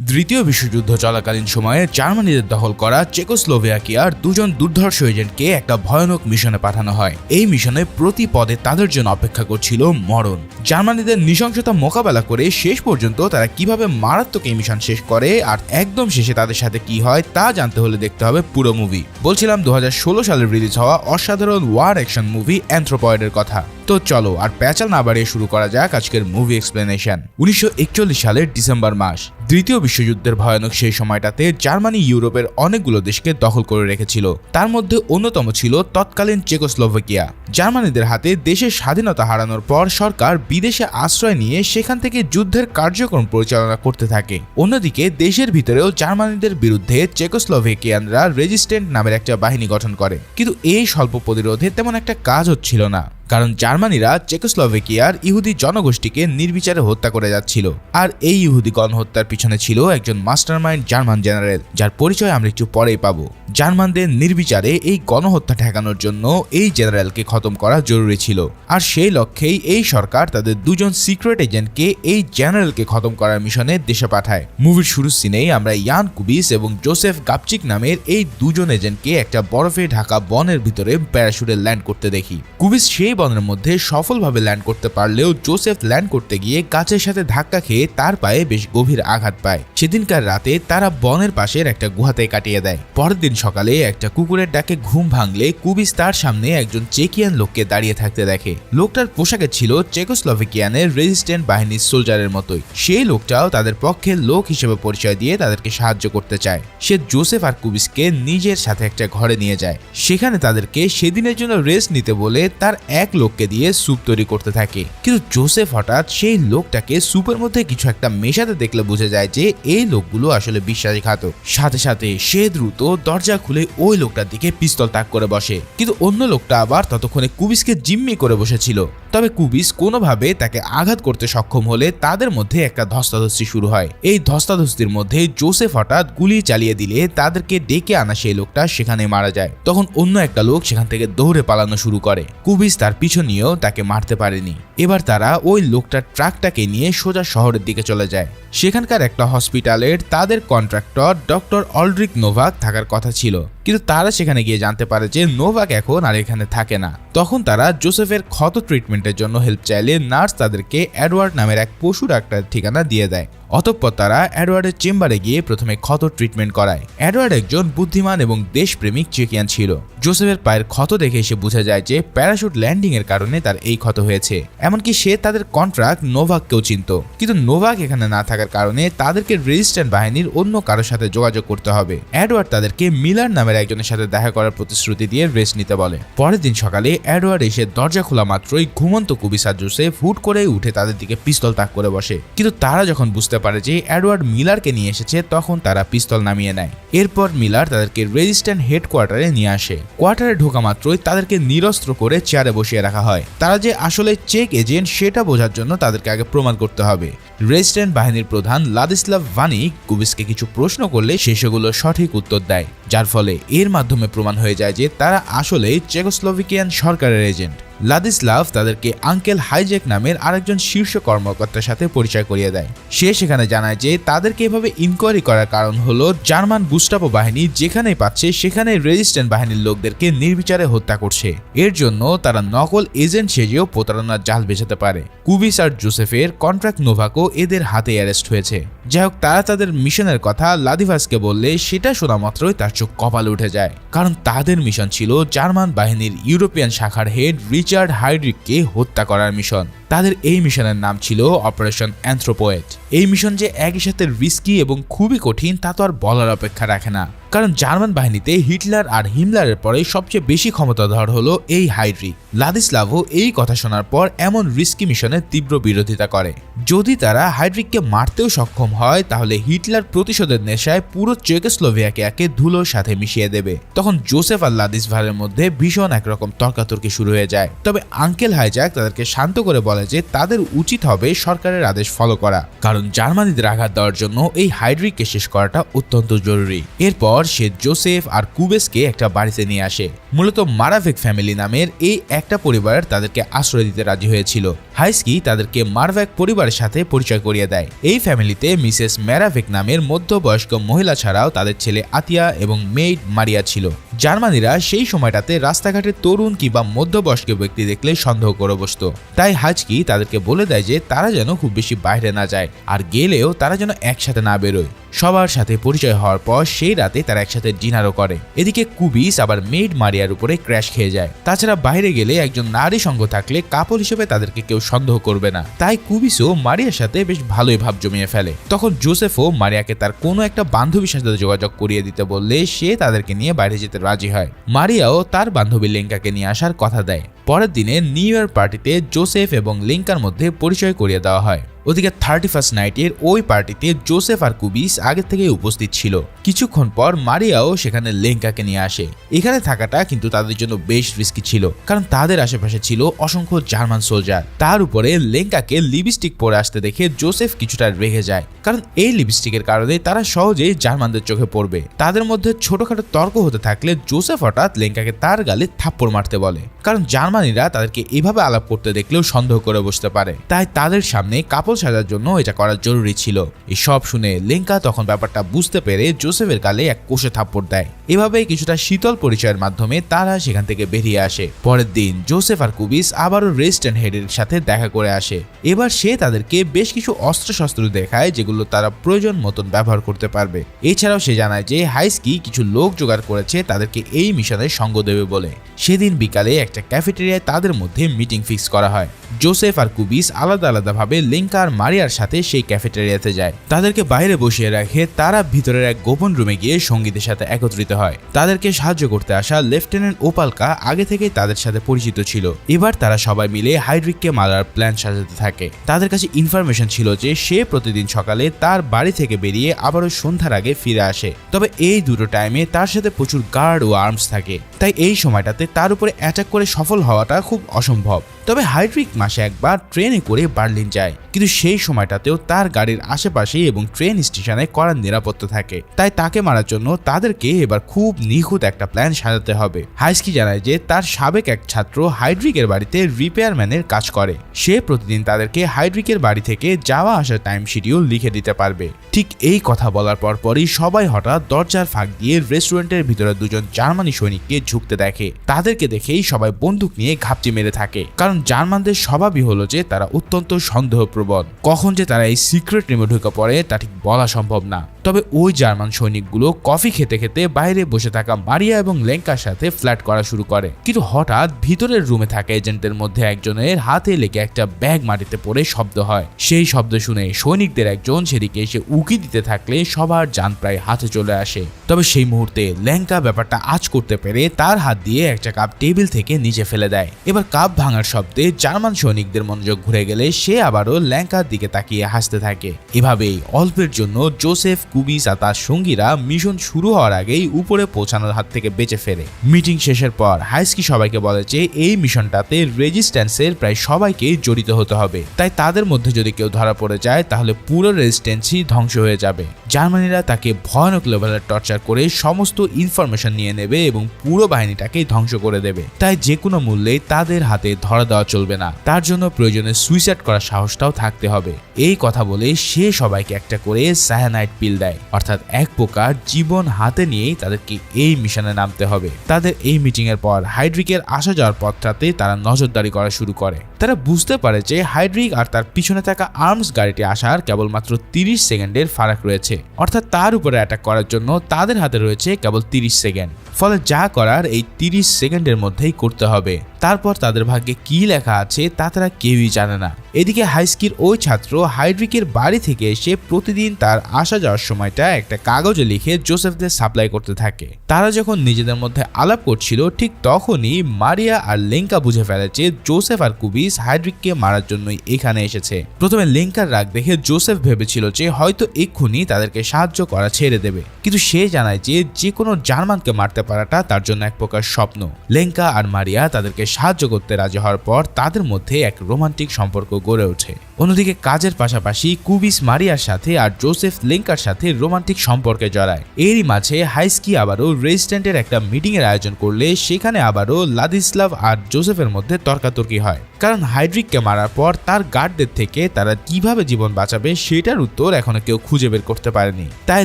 দ্বিতীয় বিশ্বযুদ্ধ চলাকালীন সময়ে জার্মানিদের দখল করা চেকোস্লোভিয়াকিয়ার দুজন দুর্ধর্ষ এজেন্টকে একটা ভয়ানক মিশনে পাঠানো হয়। এই মিশনে প্রতি পদে তাদের জন্য অপেক্ষা করছিল মরণ। জার্মানিদের নৃশংসতা মোকাবেলা করে শেষ পর্যন্ত তারা কীভাবে মারাত্মক এই মিশন শেষ করে আর একদম শেষে তাদের সাথে কি হয় তা জানতে হলে দেখতে হবে পুরো মুভি বলছিলাম দু হাজার ষোলো সালে রিলিজ হওয়া অসাধারণ ওয়ার অ্যাকশন মুভি অ্যান্থ্রোপয়েডের কথা। তো চলো, আর প্যাচাল না বাড়িয়ে শুরু করা যাক আজকের মুভি এক্সপ্লেনেশন উনিশশো একচল্লিশ সালের ডিসেম্বর মাস তৃতীয় বিশ্বযুদ্ধের ভয়ানক সেই সময়টাতে জার্মানি ইউরোপের অনেকগুলো দেশকে দখল করে রেখেছিল। তার মধ্যে অন্যতম ছিল তৎকালীন চেকোস্লোভাকিয়া। জার্মানিদের হাতে দেশের স্বাধীনতা হারানোর পর সরকার বিদেশে আশ্রয় নিয়ে সেখান থেকে যুদ্ধের কার্যক্রম পরিচালনা করতে থাকে। অন্যদিকে দেশের ভিতরেও জার্মানিদের বিরুদ্ধে চেকোস্লোভেকিয়ানরা রেজিস্ট্যান্ট নামের একটা বাহিনী গঠন করে। কিন্তু এই স্বল্প প্রতিরোধে তেমন একটা কাজ হচ্ছিল না। কারণ জার্মানিরা চেকোস্লোভেকিয়ার ইহুদি জনগোষ্ঠীকে নির্বিচারে হত্যা করে যাচ্ছিল। আর এই ইহুদি গণহত্যার পিছনে ছিল একজন মাস্টারমাইন্ড জার্মান জেনারেল, যার পরিচয় আমরা একটু পরেই পাবো। জার্মানদের নির্বিচারে এই গণহত্যা ঠেকানোর জন্য এই জেনারেলকে খতম করা জরুরি ছিল। আর সেই লক্ষ্যেই এই সরকার তাদের দুজন সিক্রেট এজেন্টকে এই জেনারেলকে খতম করার মিশনে দেশে পাঠায়। মুভির শুরুর সিনেই আমরা ইয়ান কুবিস এবং জোসেফ গাপচিক নামের এই দুজন এজেন্টকে একটা বরফে ঢাকা বনের ভিতরে প্যারাশুটে ল্যান্ড করতে দেখি। কুবিস সেই বনের মধ্যে সফলভাবে ল্যান্ড করতে পারলেও জোসেফ ল্যান্ড করতে গিয়ে গাছের সাথে ধাক্কা খেয়ে তার পায়ে বেশ গভীর আঘাত পায়। সেদিনকার রাতে তারা বনের পাশের একটা গুহাতে কাটিয়ে দেয়। পরের দিন সকালে একটা কুকুরের ডাকে ঘুম ভাঙলে কুবিস তার সামনে একজন চেকিয়ান লোককে দাঁড়িয়ে থাকতে দেখে। লোকটার পোশাকে ছিল চেকোস্লোভিকিয়ানের রেজিস্ট্যান্ট বাহিনীর সোলজারের মতোই। সেই লোকটাও তাদের পক্ষে লোক হিসেবে পরিচয় দিয়ে তাদেরকে সাহায্য করতে চায়। সে জোসেফ আর কুবিসকে নিজের সাথে একটা ঘরে নিয়ে যায়। সেখানে তাদেরকে সেদিনের জন্য রেস্ট নিতে বলে তার এক লোককে দিয়ে স্যুপ তৈরি করতে থাকে। কিন্তু জোসেফ হঠাৎ সেই লোকটাকে স্যুপের মধ্যে কিছু একটা মেশাতে দেখলে বোঝা যায় যে এই লোকগুলো আসলে বিশ্বাসঘাতক। সাথে সাথে সে দ্রুত দরজা খুলে ওই লোকটার দিকে পিস্তল তাক করে বসে। কিন্তু অন্য লোকটা আবার ততক্ষণে কুবিসকে জিম্মি করে বসেছিল। তবে কুবিস কোনোভাবে তাকে আঘাত করতে সক্ষম হলে তাদের মধ্যে একটা ধস্তাধস্তি শুরু হয়। এই ধস্তাধস্তির মধ্যে জোসেফ হঠাৎ গুলি চালিয়ে দিলে তাদেরকে ডেকে আনা সেই লোকটা সেখানে মারা যায়। তখন অন্য একটা লোক সেখান থেকে দৌড়ে পালানো শুরু করে। কুবিস তার পিছু নিয়েও তাকে মারতে পারেনি। এবার তারা ওই লোকটার ট্রাকটাকে নিয়ে সোজা শহরের দিকে চলে যায়। সেখানকার একটা হসপিটালের তাদের কন্ট্রাক্টর ডক্টর অলড্রিক নোভাক থাকার কথা ছিল। কিন্তু তারা সেখানে গিয়ে জানতে পারে যে নোভাক এখন আর এখানে থাকে না। তখন তারা জোসেফের ক্ষত ট্রিটমেন্টের জন্য হেল্প চাইলে নার্স তাদেরকে অ্যাডওয়ার্ড নামের এক পশু ডাক্তারের ঠিকানা দিয়ে দেয়। অতঃপর তারা অ্যাডওয়ার্ডের চেম্বারে গিয়ে প্রথমে ক্ষত ট্রিটমেন্ট করায়। অ্যাডওয়ার্ড একজন বুদ্ধিমান এবং দেশপ্রেমিক চেকিয়ান ছিল। জোসেফের পায়ের ক্ষত দেখে এসে বোঝা যায় যে প্যারাশুট ল্যান্ডিং এর কারণে তার এই ক্ষত হয়েছে। এমনকি সে তাদের কন্ট্রাক্ট নোভাককেও চিনত। কিন্তু নোভাক এখানে না থাকার কারণে তাদেরকে রেজিস্ট্যান্ট বাহিনীর অন্য কারোর সাথে যোগাযোগ করতে হবে। অ্যাডওয়ার্ড তাদেরকে মিলার নামের একজনের সাথে দেখা করার প্রতিশ্রুতি দিয়ে রেস্ট নিতে বলে। পরের দিন সকালে অ্যাডওয়ার্ড এসে দরজা খোলা মাত্রই ঘুমন্ত কুবিসা জোসেফ হুট করে উঠে তাদের দিকে পিস্তল তাক করে বসে। কিন্তু তারা যখন বুঝতে পারে যে অ্যাডওয়ার্ড মিলারকে নিয়ে এসেছে, তখন তারা পিস্তল নামিয়ে নেয়। এরপর মিলার তাদেরকে রেজিস্ট্যান্ট হেডকোয়ার্টারে নিয়ে আসে। কোয়ার্টারে ঢোকা মাত্রই তাদেরকে নিরস্ত্র করে চেয়ারে বসিয়ে রাখা হয়। তারা যে আসলে চেক এজেন্ট, সেটা বোঝার জন্য তাদেরকে আগে প্রমাণ করতে হবে। রেজিস্ট্যান্ট বাহিনীর প্রধান লাদিস্লাভ ভানিক কুবিসকে কিছু প্রশ্ন করলে সে সেগুলো সঠিক উত্তর দেয়। যার ফলে এর মাধ্যমে প্রমাণ হয়ে যায় যে তারা আসলে চেকোস্লোভিকিয়ান সরকারের এজেন্ট। লাদিস্লাভ তাদেরকে আঙ্কেল হাইজেক নামের আরেকজন শীর্ষ কর্মকর্তার সাথে পরিচয় করিয়ে দেয়। সে সেখানে জানায় যে তাদেরকে এভাবে ইনকোয়ারি করার কারণ হলো জার্মান গুস্টাপো বাহিনী যেখানেই পাচ্ছে সেখানে রেজিস্ট্যান্ট বাহিনীর লোকদেরকে নির্বিচারে হত্যা করছে। এর জন্য তারা নকল এজেন্ট সেজেও প্রতারণার জাল বেচাতে পারে। কুবিস আর জোসেফের কন্ট্রাক্ট নোভাকো এদের হাতে অ্যারেস্ট হয়েছে। যাই হোক তারা তাদের মিশনের কথা লাদিভাসকে বললে সেটা শোনা মাত্রই তার চোখ কপালে উঠে যায়। কারণ তাদের মিশন ছিল জার্মান বাহিনীর ইউরোপিয়ান শাখার হেড রিচার্ড হাইড্রিককে হত্যা করার মিশন। তাদের এই মিশনের নাম ছিল অপারেশন অ্যান্থ্রোপোয়েট এই মিশন যে একই সাথে রিস্কি এবং খুবই কঠিন তা তো আর বলার অপেক্ষা রাখে না। কারণ জার্মান বাহিনীতে হিটলার আর হিমলারের পরে সবচেয়ে বেশি ক্ষমতাধর হলো এই হাইড্রিক লাদিস্লাভও এই কথা শোনার পর এমন রিস্কি মিশনের তীব্র বিরোধিতা করে। যদি তারা হাইড্রিককে মারতেও সক্ষম হয়, তাহলে হিটলার প্রতিশোধের নেশায় পুরো চেকোস্লোভিয়াকে ধুলোর সাথে মিশিয়ে দেবে। তখন জোসেফ আর লাদিসভারের মধ্যে ভীষণ একরকম তর্কাতর্কি শুরু হয়ে যায়। তবে আঙ্কেল হাইজাক তাদেরকে শান্ত করে বলে যে, তাদের উচিত হবে সরকারের আদেশ ফলো করা। কারণ জার্মানিদের আঘাত দেওয়ার জন্য এই হাইড্রিককে শেষ করাটা অত্যন্ত জরুরি। এরপর সে জোসেফ আর কুবেসকে একটা বাড়িতে নিয়ে আসে। মূলত মারাভেক ফ্যামিলি নামের এই একটা পরিবার তাদেরকে আশ্রয় দিতে রাজি হয়েছিল। হাইস্কি তাদেরকে মারভ্যাক পরিবারের সাথে পরিচয় করিয়ে দেয়। এই ফ্যামিলিতে মিসেস ম্যারাভেক নামের মধ্যবয়স্ক মহিলা ছাড়াও তাদের ছেলে আতিয়া এবং মেইড মারিয়া ছিল। জার্মানিরা সেই সময়টাতে রাস্তাঘাটে তরুণ কিংবা মধ্যবয়স্ক ব্যক্তি দেখলে সন্দেহ করে বসত। তাই হাজকি তাদেরকে বলে দেয় যে তারা যেন খুব বেশি বাইরে না যায়, আর গেলেও তারা যেন একসাথে না বেরোয়। সবার সাথে পরিচয় হওয়ার পর সেই রাতে তারা একসাথে ডিনারও করে। এদিকে কুবিস আবার মেড মারিয়ার উপরে ক্র্যাশ খেয়ে যায়। তাছাড়া বাইরে গেলে একজন নারী সঙ্গ থাকলে কাপল হিসেবে তাদেরকে কেউ সন্দেহ করবে না। তাই কুবিসও মারিয়ার সাথে বেশ ভালোই ভাব জমিয়ে ফেলে। তখন জোসেফও মারিয়াকে তার কোনো একটা বান্ধবীর সাথে যোগাযোগ করিয়ে দিতে বললে সে তাদেরকে নিয়ে বাইরে যেতে রাজি হয়। মারিয়াও তার বান্ধবী লেঙ্কাকে নিয়ে আসার কথা দেয়। পরের দিনে নিউ ইয়ার পার্টিতে জোসেফ এবং লিঙ্কার মধ্যে পরিচয় করিয়ে দেওয়া হয়। ওদিকে থার্টি ফার্স্ট নাইটের ওই পার্টিতে জোসেফ আর কুবিস আগে থেকে উপস্থিত ছিল। কিছুক্ষণ পর মারিয়াও সেখানে লেঙ্কাকে নিয়ে আসে। এখানে থাকাটা কিন্তু তাদের জন্য বেশ রিস্কি ছিল, কারণ তাদের আশেপাশে ছিল অসংখ্য জার্মান সোলজার তার উপরে লেঙ্কাকে লিপস্টিক পরে আসতে দেখে জোসেফ কিছুটা রেগে যায়, কারণ এই লিপস্টিকের কারণে তারা সহজেই জার্মানদের চোখে পড়বে। তাদের মধ্যে ছোটখাটো তর্ক হতে থাকলে জোসেফ হঠাৎ লেঙ্কাকে তার গালে থাপ্পড় মারতে বলে, কারণ জার্মানিরা তাদেরকে এভাবে আলাপ করতে দেখলেও সন্দেহ করে বসতে পারে। তাই তাদের সামনে কাপড় সাজার জন্য এটা করা জরুরি ছিল। এই সব শুনে লেঙ্কা তখন ব্যাপারটা বুঝতে পেরে জোসেফের গালে এক কোষে থাপ্পড় দেয়। এভাবেই কিছুটা শীতল পরিচয়ের মাধ্যমে তারা সেখান থেকে বেরিয়ে আসে। পরের দিন জোসেফ আর কুবিস আবারও রেস্ট অ্যান্ড হেডের সাথে দেখা করে আসে। এবার সে তাদেরকে বেশ কিছু অস্ত্রশস্ত্র দেখায় যেগুলো তারা প্রয়োজন মতন ব্যবহার করতে পারবে। এছাড়াও সে জানায় যে হাইস্কি কিছু লোক জোগাড় করেছে তাদেরকে এই মিশনে সঙ্গ দেবে বলে। সেদিন বিকালে একটা ক্যাফেটেরিয়ায় তাদের মধ্যে মিটিং ফিক্স করা হয়। জোসেফ আর কুবিস আলাদা আলাদাভাবে লিঙ্কা আর মারিয়ার সাথে সেই ক্যাফেটেরিয়াতে যায়। তাদেরকে বাইরে বসিয়ে রাখে, তারা ভিতরের এক গোপন রুমে গিয়ে সঙ্গীতের সাথে একত্রিত হয়। তাদেরকে সাহায্য করতে আসা লেফটেন্যান্ট ওপালকা আগে থেকেই তাদের সাথে পরিচিত ছিল। এবার তারা সবাই মিলে হাইড্রিককে মারার প্ল্যান সাজাতে থাকে। তাদের কাছে ইনফরমেশন ছিল যে সে প্রতিদিন সকালে তার বাড়ি থেকে বেরিয়ে আবারও সন্ধ্যার আগে ফিরে আসে। তবে এই দুটো টাইমে তার সাথে প্রচুর গার্ড ও আর্মস থাকে। তাই এই সময়টাতে তার উপরে অ্যাটাক করে সফল হওয়াটা খুব অসম্ভব। তবে হাইড্রিক মাসে একবার ট্রেনে করে বার্লিন যায়। কিন্তু সেই সময়টাতেও তার গাড়ির আশেপাশে এবং ট্রেন স্টেশনে করার নিরাপত্তা থাকে। তাই তাকে মারার জন্য তাদেরকে এবার খুব নিখুঁত একটা প্ল্যান সাজাতে হবে। হাইস্কি জানায় যে তার সাবেক এক ছাত্র হাইড্রিকের বাড়িতে রিপেয়ারম্যানের কাজ করে। সে প্রতিদিন তাদেরকে হাইড্রিকের বাড়ি থেকে যাওয়া আসার টাইম শিডিউল লিখে দিতে পারবে। ঠিক এই কথা বলার পর পরই সবাই হঠাৎ দরজার ফাঁক দিয়ে রেস্টুরেন্টের ভিতরে দুজন জার্মানি সৈনিককে ঝুঁকতে দেখে। তাদেরকে দেখেই সবাই বন্দুক নিয়ে ঘাপটি মেরে থাকে। কারণ জার্মানদের স্বভাবই হলো যে তারা অত্যন্ত সন্দেহপ্রবণ। কখন যে তারা এই সিক্রেট রুমে ঢুকে পড়ে, তা ঠিক বলা সম্ভব না। তবে ওই জার্মান সৈনিকগুলো কফি খেতে খেতে বাইরে বসে থাকা মারিয়া এবং লেঙ্কার সাথে ফ্ল্যাট করা শুরু করে। কিন্তু হঠাৎ ভিতরের রুমে থাকা এজেন্টদের মধ্যে একজনের হাতে লেগে একটা ব্যাগ মাটিতে পড়ে শব্দ হয়। সেই শব্দ শুনে সৈনিকদের একজন সেদিকে এসে উকি দিতে থাকলে সবার যান প্রায় হাতে চলে আসে। তবে সেই মুহূর্তে ল্যাঙ্কা ব্যাপারটা আজ করতে পেরে তার হাত দিয়ে একটা কাপ টেবিল থেকে নিচে ফেলে দেয়। এবার কাপ ভাঙার শব্দে জার্মান সৈনিকদের মনোযোগ ঘুরে গেলে সে আবারও ল্যাঙ্কার দিকে তাকিয়ে হাসতে থাকে। এভাবেই অল্পের জন্য জোসেফ, কুবিস আর তার সঙ্গীরা মিশন শুরু হওয়ার আগেই উপরে পৌঁছানোর হাত থেকে বেঁচে ফেরে। মিটিং শেষের পর হাইস্কি সবাইকে বলে যে, এই মিশনটাতে রেজিস্ট্যান্সের প্রায় সবাইকে জড়িত হতে হবে। তাই তাদের মধ্যে যদি কেউ ধরা পড়ে যায়, তাহলে পুরো রেজিস্ট্যান্সই ধ্বংস হয়ে যাবে। জার্মানিরা তাকে ভয়ানক লেভেলের টর্চার করে সমস্ত ইনফরমেশন নিয়ে নেবে এবং পুরো বাহিনীটাকে ধ্বংস করে দেবে। তাই যে কোনো মূল্যে তাদের হাতে ধরা দেওয়া চলবে না। তার জন্য প্রয়োজনে সুইসাইড করার সাহসটাও থাকতে হবে। এই কথা বলে সে সবাইকে একটা করে স্যানাইট পিল দেয়। অর্থাৎ এক প্রকার জীবন হাতে নিয়েই তাদেরকে এই মিশনে নামতে হবে। তাদের এই মিটিং এর পর হাইড্রিকের আসা যাওয়ার পথটাতে তারা নজরদারি করা শুরু করে। তারা বুঝতে পারে যে হাইড্রিক আর তার পিছনে থাকা আর্মস গাড়িটি আসার কেবলমাত্র তিরিশ সেকেন্ডের ফারাক রয়েছে। অর্থাৎ তার উপরে অ্যাটাক করার জন্য তাদের হাতে রয়েছে কেবল তিরিশ সেকেন্ড। ফলে যা করার এই তিরিশ সেকেন্ডের মধ্যেই করতে হবে। তারপর তাদের ভাগ্যে কি লেখা আছে তা তারা কেউই জানে না। এদিকে হাইস্কির ওই ছাত্র হাইড্রিকের বাড়ি থেকে এসে প্রতিদিন তার আসা যাওয়ার সময়টা একটা কাগজে লিখে জোসেফদের সাপ্লাই করতে থাকে। তারা যখন নিজেদের মধ্যে আলাপ করছিল, ঠিক তখনই মারিয়া আর লেঙ্কা বুঝে ফেলেছে জোসেফ আর কুবিস হাইড্রিককে মারার জন্যই এখানে এসেছে। প্রথমে লেঙ্কার রাগ দেখে জোসেফ ভেবেছিল যে হয়তো এক্ষুনি তাদেরকে সাহায্য করা ছেড়ে দেবে। কিন্তু সে জানায় যে যে কোনো জার্মানকে মারতে পারাটা তার জন্য এক প্রকার স্বপ্ন। লেঙ্কা আর মারিয়া তাদেরকে সাহায্য করতে রাজি হওয়ার পর তাদের মধ্যে এক রোমান্টিক সম্পর্ক গড়ে ওঠে। অন্যদিকে কাজের পাশাপাশি কুবিস মারিয়ার সাথে আর জোসেফ লেঙ্কার সাথে রোমান্টিক সম্পর্কে জড়ায়। এরই মাঝে হাইস্কি আবারও রেজিস্ট্যান্টের একটা মিটিং এর আয়োজন করলে সেখানে আবারও লাদিস্লাভ আর জোসেফের মধ্যে তর্কাতর্কি হয়। কারণ হাইড্রিককে মারার পর তার গার্ডদের থেকে তারা কীভাবে জীবন বাঁচাবে সেটার উত্তর এখনও কেউ খুঁজে বের করতে পারেনি। তাই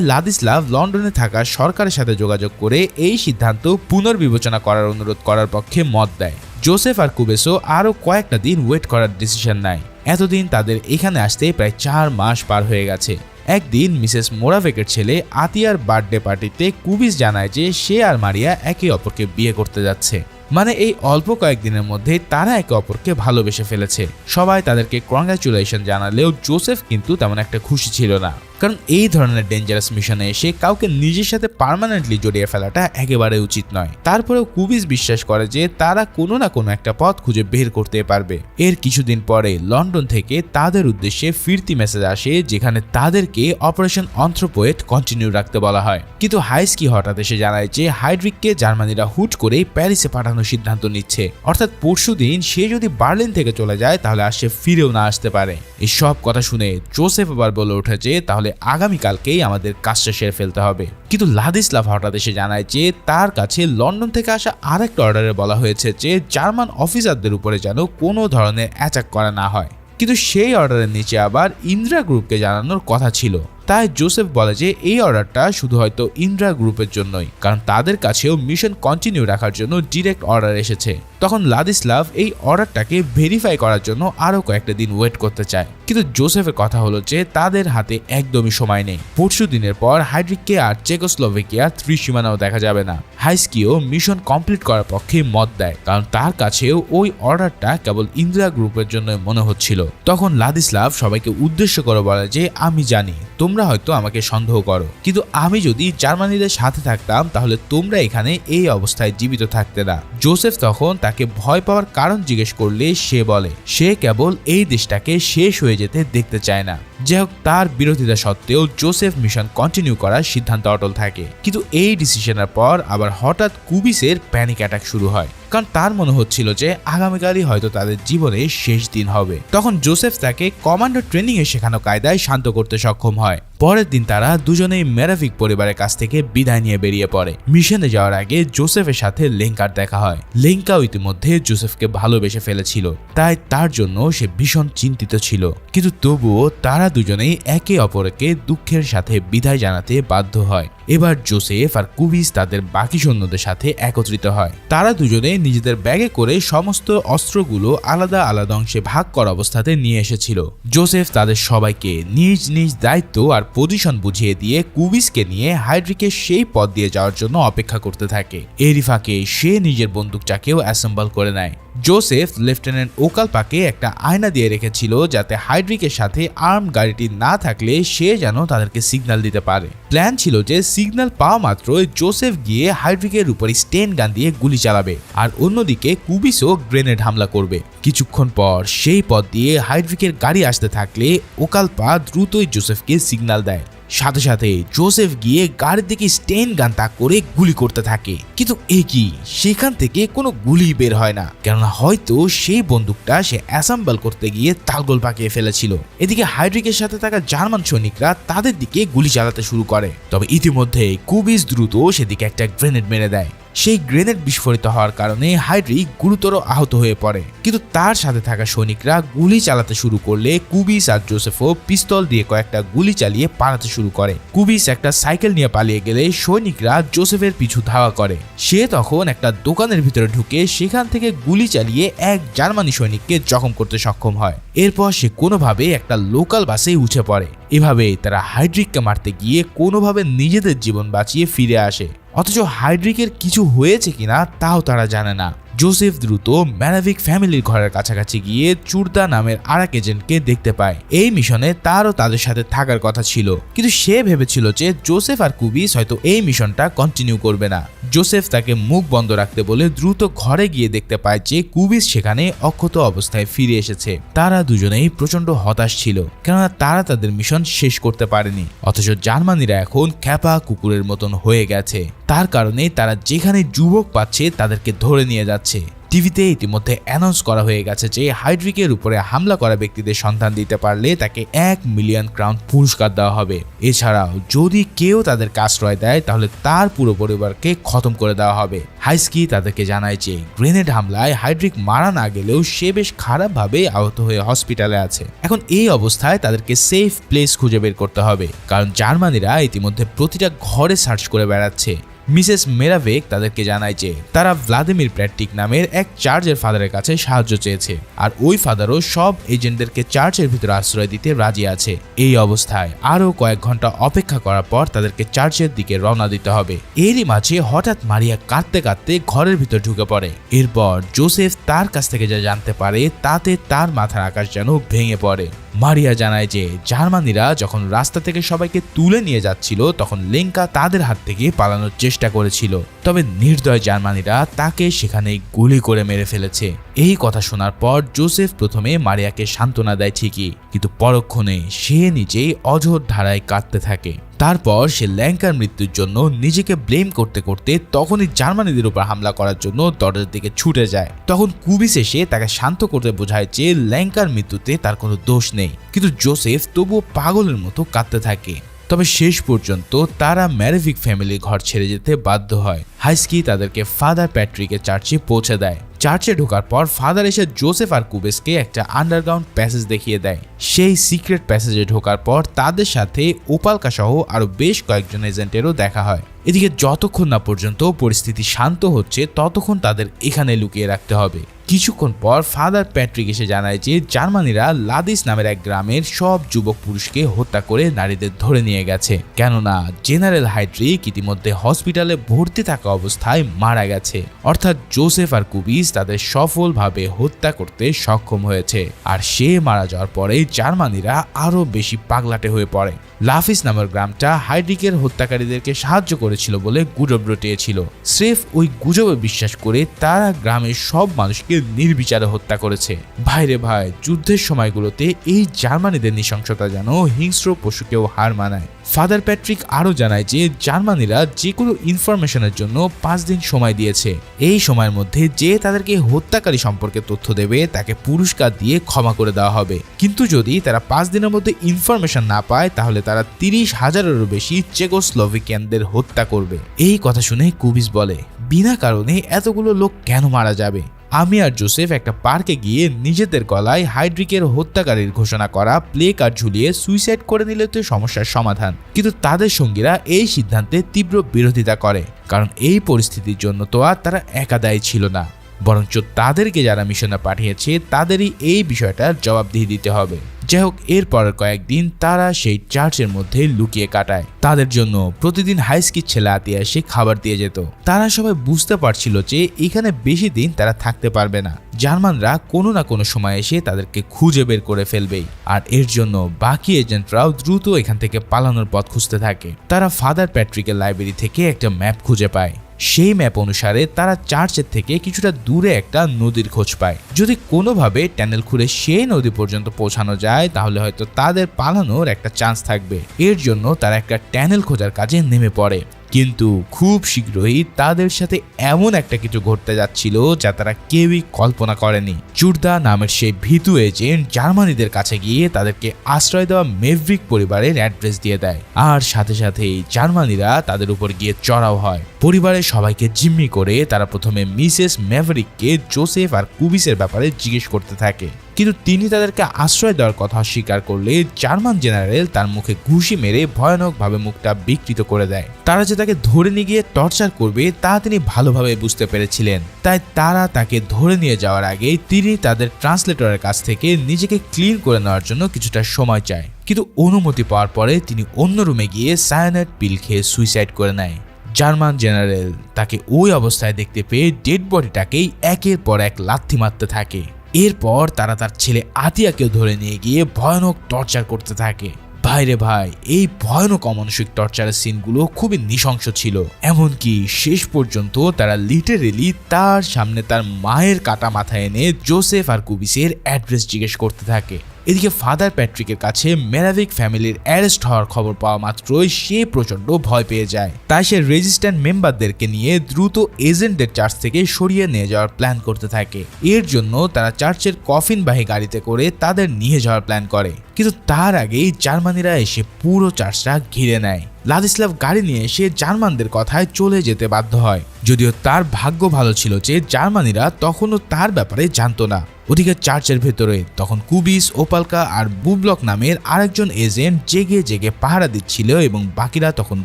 লাদিস্লাভ লন্ডনে থাকা সরকারের সাথে যোগাযোগ করে এই সিদ্ধান্ত পুনর্বিবেচনা করার অনুরোধ করার পক্ষে মত দেয়। জোসেফ আর কুবেসো আরও কয়েকটা দিন ওয়েট করার ডিসিশন নেয়। এতদিন তাদের এখানে আসতে প্রায় চার মাস পার হয়ে গেছে। একদিন মিসেস মোরাভেকের ছেলে আতিয়ার বার্থডে পার্টিতে কুবিস জানায় যে সে আর মারিয়া একে অপরকে বিয়ে করতে যাচ্ছে। মানে এই অল্প কয়েকদিনের মধ্যে তারা একে অপরকে ভালোবেসে ফেলেছে। সবাই তাদেরকে কংগ্রাচুলেশন জানালেও জোসেফ কিন্তু তেমন একটা খুশি ছিল না। কারণ এই ধরনের ডেঞ্জারাস মিশনে এসে কাউকে নিজের সাথে পার্মানেন্টলি জড়িয়ে ফেলাটা একেবারে উচিত নয়। তারপরেও কুবিস বিশ্বাস করে যে তারা কোনো না কোনো একটা পথ খুঁজে বের করতে পারবে। এর কিছুদিন পরে লন্ডন থেকে তাদের উদ্দেশ্যে ফিরতি মেসেজ আসে যেখানে তাদেরকে অপারেশন অন্থ্রোপোয়েট কন্টিনিউ রাখতে বলা হয়। কিন্তু হাইস্কি হঠাৎ এসে জানায় যে হাইড্রিককে জার্মানিরা হুট করে প্যারিসে পাঠানোর সিদ্ধান্ত নিচ্ছে। অর্থাৎ পরশু দিন সে যদি বার্লিন থেকে চলে যায় তাহলে আর সে ফিরেও না আসতে পারে। এই সব কথা শুনে জোসেফ এবার বলে উঠেছে তাহলে আগামীকালকেই আমাদের কাজটা সেরে ফেলতে হবে। কিন্তু লাদিসলাভ হঠাৎ এসে জানায় যে, তার কাছে লন্ডন থেকে আসা আরেকটা অর্ডারে বলা হয়েছে যে, জার্মান অফিসারদের উপরে যেন কোনো ধরনের অ্যাচাক করা না হয়। কিন্তু সেই অর্ডারের নিচে আবার ইন্দ্রা গ্রুপকে জানানোর কথা ছিল। তাই জোসেফ বলে যে এই অর্ডারটা শুধু হয়তো ইন্দ্রা গ্রুপের জন্যই, কারণ তাদের কাছেও মিশন কন্টিনিউ রাখার জন্য ডিরেক্ট অর্ডার এসেছে। তখন লাদিস্লাভ এই অর্ডারটাকে ভেরিফাই করার জন্য আরও কয়েকটা দিন ওয়েট করতে চায়। কিন্তু জোসেফের কথা হলো যে তাদের হাতে একদমই সময় নেই। পরশু দিনের পর হাইড্রিককে আর চেকোস্লোভেকিয়ার ত্রিসীমানাও দেখা যাবে না। হাইস্কিও মিশন কমপ্লিট করার পক্ষে মত দেয়, কারণ তার কাছেও ওই অর্ডারটা কেবল ইন্দিরা গ্রুপের জন্য মনে হচ্ছিল। তখন লাদিস্লাভ সবাইকে উদ্দেশ্য করে বলে যে, আমি জানি, তোমরা হয়তো আমাকে সন্দেহ করো। কিন্তু আমি যদি জার্মানিদের সাথে থাকতাম, তাহলে তোমরা এখানে এই অবস্থায় জীবিত থাকতে না। জোসেফ তখন তাকে ভয় পাওয়ার কারণ জিজ্ঞেস করলে সে বলে, সে কেবল এই দেশটাকে শেষ হয়ে যেতে দেখতে চায় না। যাই হোক, তার বিরোধিতা সত্ত্বেও জোসেফ মিশন কন্টিনিউ করার সিদ্ধান্ত অটল থাকে। কিন্তু এই ডিসিশনের পর আবার হঠাৎ কুবিসের প্যানিক অ্যাটাক শুরু হয়। কারণ তার মনে হচ্ছিল যে আগামীকালই হয়তো তাদের জীবনে শেষ দিন হবে। তখন জোসেফ তাকে কমান্ডো ট্রেনিং এ শেখানো কায়দায় শান্ত করতে সক্ষম হয়। পরের দিন তারা দুজনেই মেরাভিক পরিবারের কাছ থেকে বিদায় নিয়ে বেরিয়ে পড়ে। মিশনে যাওয়ার আগে জোসেফের সাথে লেঙ্কার দেখা হয়। লেঙ্কাও ইতিমধ্যে জোসেফকে ভালোবেসে ফেলেছিল, তাই তার জন্য সে ভীষণ চিন্তিত ছিল। কিন্তু তবুও তারা দুজনেই একে অপরকে দুঃখের সাথে বিদায় জানাতে বাধ্য হয়। এবার জোসেফ আর কুবিস তাদের বাকি সৈন্যদের সাথে একত্রিত হয়। তারা দুজনে নিজেদের ব্যাগে করে সমস্ত অস্ত্রগুলো আলাদা আলাদা অংশে ভাগ করা অবস্থাতে নিয়ে এসেছিল। জোসেফ তাদের সবাইকে নিজ নিজ দায়িত্ব আর পজিশন বুঝিয়ে দিয়ে কুবিসকে নিয়ে হাইড্রিকে সেই পথ দিয়ে যাওয়ার জন্য অপেক্ষা করতে থাকে। এরই ফাঁকে সে নিজের বন্দুকটাকেও অ্যাসেম্বল করে নেয়। জোসেফ লেফটেন্যান্ট ওকালপাকে একটা আয়না দিয়ে রেখেছিল যাতে হাইড্রিকের সাথে আর্ম গাড়িটি না থাকলে সে যেন তাদেরকে সিগন্যাল দিতে পারে। প্ল্যান ছিল যে সিগন্যাল পাওয়া মাত্রই জোসেফ গিয়ে হাইড্রিকের উপরে স্টেন গান দিয়ে গুলি চালাবে আর অন্যদিকে কুবিসও গ্রেনেড হামলা করবে। কিছুক্ষণ পর সেই পথ দিয়ে হাইড্রিকের গাড়ি আসতে থাকলে ওকালপা দ্রুতই জোসেফকে সিগন্যাল দেয়। সাথে সাথে জোসেফ গিয়ে গাড়ির দিকে স্টেন গান তাক করে গুলি করতে থাকে। কিন্তু এ কি? সেখান থেকে কোনো গুলি বের হয় না। কেননা হয়তো সেই বন্দুকটা সে অ্যাসাম্বল করতে গিয়ে তালগোল পাকিয়ে ফেলেছিল। এদিকে হাইড্রিকের সাথে থাকা জার্মান সৈনিকরা তাদের দিকে গুলি চালাতে শুরু করে। তবে ইতিমধ্যে কুবিস দ্রুত সেদিকে একটা গ্রেনেড মেরে দেয়। সেই গ্রেনেড বিস্ফোরিত হওয়ার কারণে হাইড্রি গুরুতর আহত হয়ে পড়ে। কিন্তু তার সাথে থাকা সৈনিকরা গুলি চালাতে শুরু করলে কুবিস আর জোসেফও পিস্তল দিয়ে কয়েকটা গুলি চালিয়ে পালাতে শুরু করে। কুবিস একটা সাইকেল নিয়ে পালিয়ে গেলে সৈনিকরা জোসেফের পিছু ধাওয়া করে। সে তখন একটা দোকানের ভিতরে ঢুকে সেখান থেকে গুলি চালিয়ে এক জার্মানি সৈনিককে জখম করতে সক্ষম হয়। এরপর সে কোনোভাবে একটা লোকাল বাসে উঠে পড়ে। এভাবে তারা হাইড্রিককে মারতে গিয়ে কোনোভাবে নিজেদের জীবন বাঁচিয়ে ফিরে আসে। অথচ হাইড্রিকের কিছু হয়েছে কিনা তাও তারা জানে না। জোসেফ দ্রুত ম্যানাভিক ফ্যামিলির ঘরের কাছাকাছি গিয়ে চুরদা নামের আর এক এজেন্টকে দেখতে পায়। এই মিশনে তারও তাদের সাথে থাকার কথা ছিল। কিন্তু সে ভেবেছিল যে জোসেফ আর কুবিস হয়তো এই মিশনটা কন্টিনিউ করবে না। জোসেফ তাকে মুখ বন্ধ রাখতে বলে দ্রুত ঘরে গিয়ে দেখতে পায় যে কুবিস সেখানে অক্ষত অবস্থায় ফিরে এসেছে। তারা দুজনেই প্রচণ্ড হতাশ ছিল, কেননা তারা তাদের মিশন শেষ করতে পারেনি। অথচ জার্মানিরা এখন খ্যাপা কুকুরের মতন হয়ে গেছে। তার কারণে তারা যেখানে যুবক পাচ্ছে তাদেরকে ধরে নিয়ে যাচ্ছে। টিভিতে ইতিমধ্যে অ্যানাউন্স করা হয়ে গেছে যে হাইড্রিকের উপরে হামলা করা ব্যক্তিদের সন্ধান দিতে পারলে তাকে এক মিলিয়ন ক্রাউন পুরস্কার দেওয়া হবে। এছাড়াও যদি কেউ তাদের আশ্রয় দেয়, তাহলে তার পুরো পরিবারকে খতম করে দেওয়া হবে। হাইস্কি তাদেরকে জানায় যে গ্রেনেড হামলায় হাইড্রিক মারা না গেলেও সে বেশ খারাপভাবে আহত হয়ে হসপিটালে আছে। এখন এই অবস্থায় তাদেরকে সেফ প্লেস খুঁজে বের করতে হবে। কারণ জার্মানিরা ইতিমধ্যে প্রতিটা ঘরে সার্চ করে বেড়াচ্ছে। মিসেস মেরাভেক তাদেরকে জানায় যে, তারা ভ্লাদিমির প্র্যাটিক নামের এক চার্চের ফাদারের কাছে সাহায্য চেয়েছে, আর ওই ফাদারও সব এজেন্টদেরকে চার্চের ভিতরে আশ্রয় দিতে রাজি আছে। এই অবস্থায় আরও কয়েক ঘণ্টা অপেক্ষা করার পর তাদেরকে চার্চের দিকে রওনা দিতে হবে। এরই মাঝে হঠাৎ মারিয়া কাঁদতে কাঁদতে ঘরের ভিতর ঢুকে পড়ে। এরপর জোসেফ তার কাছ থেকে যা জানতে পারে, তাতে তার মাথার আকাশ যেন ভেঙে পড়ে। মারিয়া জানায় যে জার্মানিরা যখন রাস্তা থেকে সবাইকে তুলে নিয়ে যাচ্ছিল, তখন লেঙ্কা তাদের হাত থেকে পালানোর চেষ্টা করেছিল। তবে নির্দয় জার্মানিরা তাকে সেখানে গুলি করে মেরে ফেলেছে। এই কথা শোনার পর জোসেফ প্রথমে মারিয়াকে সান্ত্বনা দেয় ঠিকই, কিন্তু পরক্ষণে সে নিজেই অঝোর ধারায় কাঁদতে থাকে। তারপর সে ল্যাঙ্কার মৃত্যুর জন্য নিজেকে ব্লেম করতে করতে তখনই জার্মানিদের উপর হামলা করার জন্য দরজার দিকে ছুটে যায়। তখন কুবিস এসে তাকে শান্ত করতে বোঝায় যে ল্যাঙ্কার মৃত্যুতে তার কোনো দোষ নেই। কিন্তু জোসেফ তবুও পাগলের মতো কাঁদতে থাকে। তবে শেষ পর্যন্ত তারা ম্যারেভিক ফ্যামিলির ঘর ছেড়ে যেতে বাধ্য হয়। হাইস্কি তাদেরকে ফাদার প্যাট্রিকের চার্চে পৌঁছে দেয়। চার্চে ঢোকার পর ফাদার এসে জোসেফ আর কুবেসকে একটা আন্ডারগ্রাউন্ড প্যাসেজ দেখিয়ে দেয়। সেই সিক্রেট প্যাসেজে ঢোকার পর তাদের সাথে ওপালকা সহ আরও বেশ কয়েকজন এজেন্টেরও দেখা হয়। এদিকে যতক্ষণ না পর্যন্ত পরিস্থিতি শান্ত হচ্ছে, ততক্ষণ তাদের এখানে লুকিয়ে রাখতে হবে। কিছুক্ষণ পর ফাদার প্যাট্রিক এসে জানায় যে জার্মানিরা লাদিস নামের এক গ্রামের সব যুবক পুরুষকে হত্যা করে নারীদের ধরে নিয়ে গেছে। কেননা জেনারেল হাইড্রিক ইতিমধ্যে হসপিটালে ভর্তি থাকা অবস্থায় মারা গেছে। অর্থাৎ জোসেফ আর কুবিস তাদের সফলভাবে হত্যা করতে সক্ষম হয়েছে। আর সে মারা যাওয়ার পরে জার্মানিরা আরও বেশি পাগলাটে হয়ে পড়ে। লাফিস নামের গ্রামটা হাইড্রিকের হত্যাকারীদেরকে সাহায্য করেছিল বলে গুজব রটিয়েছিল। স্রেফ ওই গুজবে বিশ্বাস করে তারা গ্রামের সব মানুষকে নির্বিচারে হত্যা করেছে। ভাইরে ভাই, যুদ্ধের সময়গুলোতে এই জার্মানিদের নৃশংসতা যেন হিংস্র পশুকেও হার মানায়। ফাদার প্যাট্রিক আরও জানায় যে জার্মানিরা যে কোনো ইনফরমেশনের জন্য পাঁচ দিন সময় দিয়েছে। এই সময়ের মধ্যে যে তাদেরকে হত্যাকারী সম্পর্কে তথ্য দেবে, তাকে পুরস্কার দিয়ে ক্ষমা করে দেওয়া হবে। কিন্তু যদি তারা পাঁচ দিনের মধ্যে ইনফরমেশন না পায়, তাহলে তারা তিরিশ হাজারেরও বেশি চেকোস্লোভিকিয়ানদের হত্যা করবে। এই কথা শুনে কুবিস বলে, বিনা কারণে এতগুলো লোক কেন মারা যাবে? আমি আর জোসেফ একটা পার্কে গিয়ে নিজেদের গলায় হাইড্রিকের হত্যাকারীর ঘোষণা করা প্লে কার্ড ঝুলিয়ে সুইসাইড করে নিলে তো সমস্যার সমাধান। কিন্তু তাদের সঙ্গীরা এই সিদ্ধান্তে তীব্র বিরোধিতা করে। কারণ এই পরিস্থিতির জন্য তো আর তারা একা দায়ী ছিল না। বরঞ্চ তাদেরকে যারা মিশনে পাঠিয়েছে, তাদেরই এই বিষয়টার জবাবদিহি দিতে হবে। যাই হোক এরপরের কয়েকদিন তারা সেই চার্চের মধ্যে লুকিয়ে কাটায়। তাদের জন্য প্রতিদিন হাইস্কির ছেলে আতিয়া এসে খাবার দিয়ে যেত। তারা সবাই বুঝতে পারছিল যে এখানে বেশি দিন তারা থাকতে পারবে না। জার্মানরা কোনো না কোনো সময় এসে তাদেরকে খুঁজে বের করে ফেলবেই আর এর জন্য বাকি এজেন্টরাও দ্রুত এখান থেকে পালানোর পথ খুঁজতে থাকে। তারা ফাদার প্যাট্রিকের লাইব্রেরি থেকে একটা ম্যাপ খুঁজে পায়। সেই ম্যাপ অনুসারে তারা চার্চের থেকে কিছুটা দূরে একটা নদীর খোঁজ পায়। যদি কোনোভাবে ট্যানেল খুঁড়ে সেই নদী পর্যন্ত পৌঁছানো যায়, তাহলে হয়তো তাদের পালানোর একটা চান্স থাকবে। এর জন্য তারা একটা ট্যানেল খোঁজার কাজে নেমে পড়ে। কিন্তু খুব শীঘ্রই তাদের সাথে এমন একটা কিছু ঘটতে যাচ্ছিল যা তারা কেউই কল্পনা করেনি। চুরদা নামের সেই ভীতু এজেন্ট জার্মানিদের কাছে গিয়ে তাদেরকে আশ্রয় দেওয়া মেভরিক পরিবারের অ্যাড্রেস দিয়ে দেয়। আর সাথে সাথেই জার্মানিরা তাদের উপর গিয়ে চড়াও হয়। পরিবারের সবাইকে জিম্মি করে তারা প্রথমে মিসেস মেভরিককে জোসেফ আর কুবিসের ব্যাপারে জিজ্ঞেস করতে থাকে। কিন্তু তিনি তাদেরকে আশ্রয় দেওয়ার কথা স্বীকার করলে জার্মান জেনারেল তার মুখে ঘুষি মেরে ভয়ানকভাবে মুখটা বিকৃত করে দেয়। তারা যে তাকে ধরে নিয়ে গিয়ে টর্চার করবে তা তিনি ভালোভাবে বুঝতে পেরেছিলেন। তাই তারা তাকে ধরে নিয়ে যাওয়ার আগে তিনি তাদের ট্রান্সলেটরের কাছ থেকে নিজেকে ক্লিন করে নেওয়ার জন্য কিছুটা সময় চায়। কিন্তু অনুমতি পাওয়ার পরে তিনি অন্য রুমে গিয়ে সায়ানাইড পিল খেয়ে সুইসাইড করে নেয়। জার্মান জেনারেল তাকে ওই অবস্থায় দেখতে পেয়ে ডেড বডিটাকেই একের পর এক লাথি মারতে থাকে। এরপর তারা তার ছেলে আতিয়াকেও ধরে নিয়ে গিয়ে ভয়ানক টর্চার করতে থাকে। ভাইরে ভাই, এই ভয়ানক অমানসিক টর্চারের সিনগুলো খুবই নৃশংস ছিল। এমনকি শেষ পর্যন্ত তারা লিটারেলি তার সামনে তার মায়ের কাটা মাথায় এনে জোসেফ আর কুবিসের অ্যাড্রেস জিজ্ঞেস করতে থাকে। এদিকে ফাদার প্যাট্রিকের কাছে মেরাভিক ফ্যামিলির অ্যারেস্ট হওয়ার খবর পাওয়া মাত্রই সে প্রচণ্ড ভয় পেয়ে যায়। তাই সে রেজিস্ট্যান্ট মেম্বারদেরকে নিয়ে দ্রুত এজেন্টদের চার্চ থেকে সরিয়ে নিয়ে যাওয়ার প্ল্যান করতে থাকে। এর জন্য তারা চার্চের কফিনবাহী গাড়িতে করে তাদের নিয়ে যাওয়ার প্ল্যান করে। কিন্তু তার আগেই জার্মানিরা এসে পুরো চার্চটা ঘিরে নেয়। লাদিস্লাভ গাড়ি নিয়ে এসে জার্মানদের কথায় চলে যেতে বাধ্য হয়। যদিও তার ভাগ্য ভালো ছিল যে জার্মানিরা তখনও তার ব্যাপারে জানতো না। ওদিকে চার্চের ভেতরে তখন কুবিস, ওপালকা আর বুবলক নামের আরেকজন এজেন্ট জেগে জেগে পাহারা দিচ্ছিল এবং বাকিরা তখন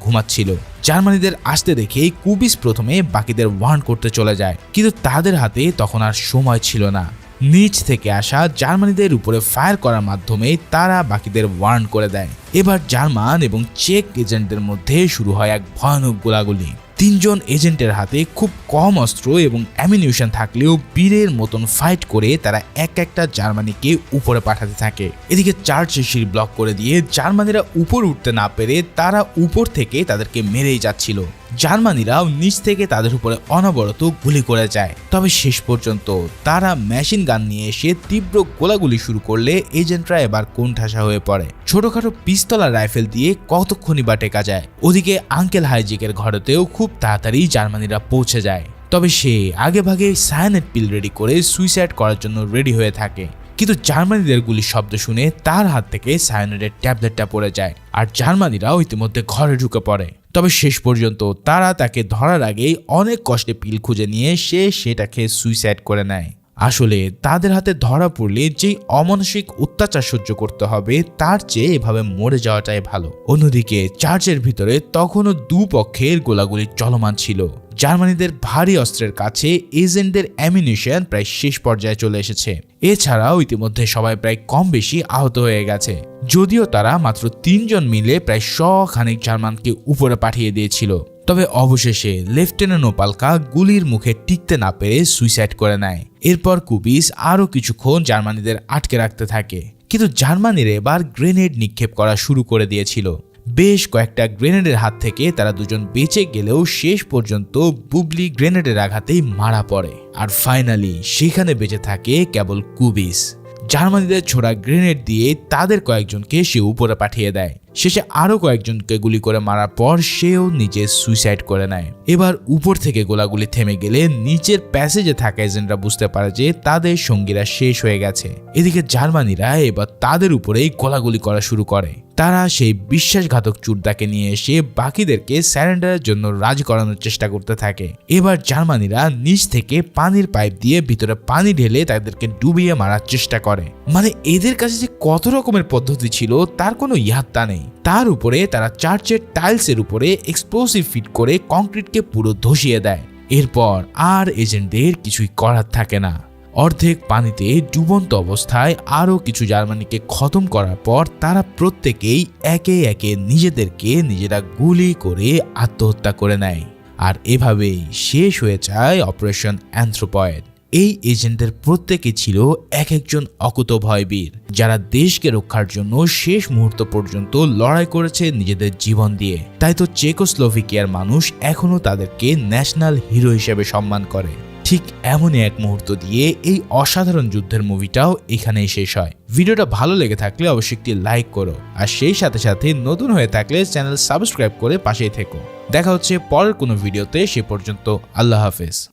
ঘুমাচ্ছিল। জার্মানিদের আসতে দেখেই কুবিস প্রথমে বাকিদের ওয়ার্ন করতে চলে যায়। কিন্তু তাদের হাতে তখন আর সময় ছিল না। নিচ থেকে আসা জার্মানিদের উপরে ফায়ার করার মাধ্যমে তারা বাকিদের ওয়ার্ন করে দেয়। এবার জার্মান এবং চেক এজেন্টদের মধ্যে শুরু হয় এক ভয়ানক গোলাগুলি। তিনজন এজেন্টের হাতে খুব কম অস্ত্র এবং অ্যামিনিউশন থাকলেও বীরের মতন ফাইট করে তারা এক একটা জার্মানিকে উপরে পাঠাতে থাকে। এদিকে চার্চের সিঁড়ি ব্লক করে দিয়ে জার্মানিরা উপর উঠতে না পেরে তারা উপর থেকে তাদেরকে মেরেই যাচ্ছিল। জার্মানিরাও নিচ থেকে তাদের উপরে অনবরত গুলি করে যায়। তবে শেষ পর্যন্ত তারা মেশিন গান নিয়ে এসে তীব্র গোলাগুলি শুরু করলে এজেন্টরা এবার কোণঠাসা হয়ে পড়ে। ছোটখাটো পিস্তলা রাইফেল দিয়ে কতক্ষণই বা টেকা যায়। ওদিকে আঙ্কেল হাইজিকের ঘরেতেও খুব তাড়াতাড়ি জার্মানিরা পৌঁছে যায়। তবে সে আগে ভাগে সায়ানেট পিল রেডি করে সুইসাইড করার জন্য রেডি হয়ে থাকে। কিন্তু জার্মানিদের গুলির শব্দ শুনে তার হাত থেকে সায়নাইডের ট্যাবলেটটা পড়ে যায়, আর জার্মানিরাও ইতিমধ্যে ঘরে ঢুকে পড়ে। তবে শেষ পর্যন্ত তারা তাকে ধরার আগেই অনেক কষ্টে পিল খুঁজে নিয়ে সে সেটাকে সুইসাইড করে নেয়। আসলে তাদের হাতে ধরা পড়লে যেই অমানসিক অত্যাচার সহ্য করতে হবে, তার চেয়ে এভাবে মরে যাওয়াটাই ভালো। অন্যদিকে চার্চের ভিতরে তখনও দুপক্ষের গোলাগুলি চলমান ছিল। জার্মানিদের ভারী অস্ত্রের কাছে এজেন্টদের অ্যামিনিশন প্রায় শেষ পর্যায়ে চলে এসেছে। এছাড়াও ইতিমধ্যে সবাই প্রায় কম বেশি আহত হয়ে গেছে। যদিও তারা মাত্র তিনজন মিলে প্রায় শ খানিক জার্মানকে উপরে পাঠিয়ে দিয়েছিল। তবে অবশেষে লেফটেন্যান্ট ওপালকা গুলির মুখে টিকতে না পেরে সুইসাইড করে নেয়। এরপর কুবিস আরও কিছুক্ষণ জার্মানিদের আটকে রাখতে থাকে। কিন্তু জার্মানির এবার গ্রেনেড নিক্ষেপ করা শুরু করে দিয়েছিল। বেশ কয়েকটা গ্রেনেডের হাত থেকে তারা দুজন বেঁচে গেলেও শেষ পর্যন্ত বুবলি গ্রেনেডের আঘাতেই মারা পড়ে। আর ফাইনালি সেখানে বেঁচে থাকে কেবল কুবিস। জার্মানিদের ছোড়া গ্রেনেড দিয়ে তাদের কয়েকজনকে সে উপরে পাঠিয়ে দেয়। শেষে আরও কয়েকজনকে গুলি করে মারার পর সেও নিজে সুইসাইড করে নেয়। এবার উপর থেকে গোলাগুলি থেমে গেলে নিচের প্যাসেজে থাকা এজেন্টরা বুঝতে পারে যে তাদের সঙ্গীরা শেষ হয়ে গেছে। এদিকে জার্মানিরা এবার তাদের উপরেই গোলাগুলি করা শুরু করে। তারা সেই বিশ্বাসঘাতক চুরদাকে নিয়ে এসে বাকিদেরকে স্যারেন্ডারের জন্য রাজি করানোর চেষ্টা করতে থাকে। এবার জার্মানিরা নিচ থেকে পানির পাইপ দিয়ে ভিতরে পানি ঢেলে তাদেরকে ডুবিয়ে মারার চেষ্টা করে। মানে এদের কাছে যে কত রকমের পদ্ধতি ছিল, তার কোনো ইয়াত্তা নেই। তার উপরে তারা চার্চের টাইলসের উপরে এক্সপ্লোসিভ ফিট করে কংক্রিটকে পুরো ধসিয়ে দেয়। এরপর আর এজেন্টদের কিছুই করার থাকে না। অর্ধেক পানিতে ডুবন্ত অবস্থায় আরও কিছু জার্মানিকে খতম করার পর তারা প্রত্যেকেই একে একে নিজেদেরকে নিজেরা গুলি করে আত্মহত্যা করে নেয়। আর এভাবেই শেষ হয়ে যায় অপারেশন অ্যান্থ্রোপয়েড। এই এজেন্টদের প্রত্যেকে ছিল এক একজন অকুত ভয়বীর যারা দেশকে রক্ষার জন্য শেষ মুহূর্ত পর্যন্ত লড়াই করেছে নিজেদের জীবন দিয়ে। তাই তো চেকোস্লোভিকিয়ার মানুষ এখনও তাদেরকে ন্যাশনাল হিরো হিসেবে সম্মান করে। ঠিক এমনই এক মুহূর্ত দিয়ে এই অসাধারণ যুদ্ধের মুভিটাও এখানেই শেষ হয়। ভিডিওটা ভালো লেগে থাকলে অবশ্যই একটি লাইক করো, আর সেই সাথে সাথে নতুন হয়ে থাকলে চ্যানেল সাবস্ক্রাইব করে পাশেই থেকো। দেখা হচ্ছে পরের কোনো ভিডিওতে, সে পর্যন্ত আল্লাহ হাফেজ।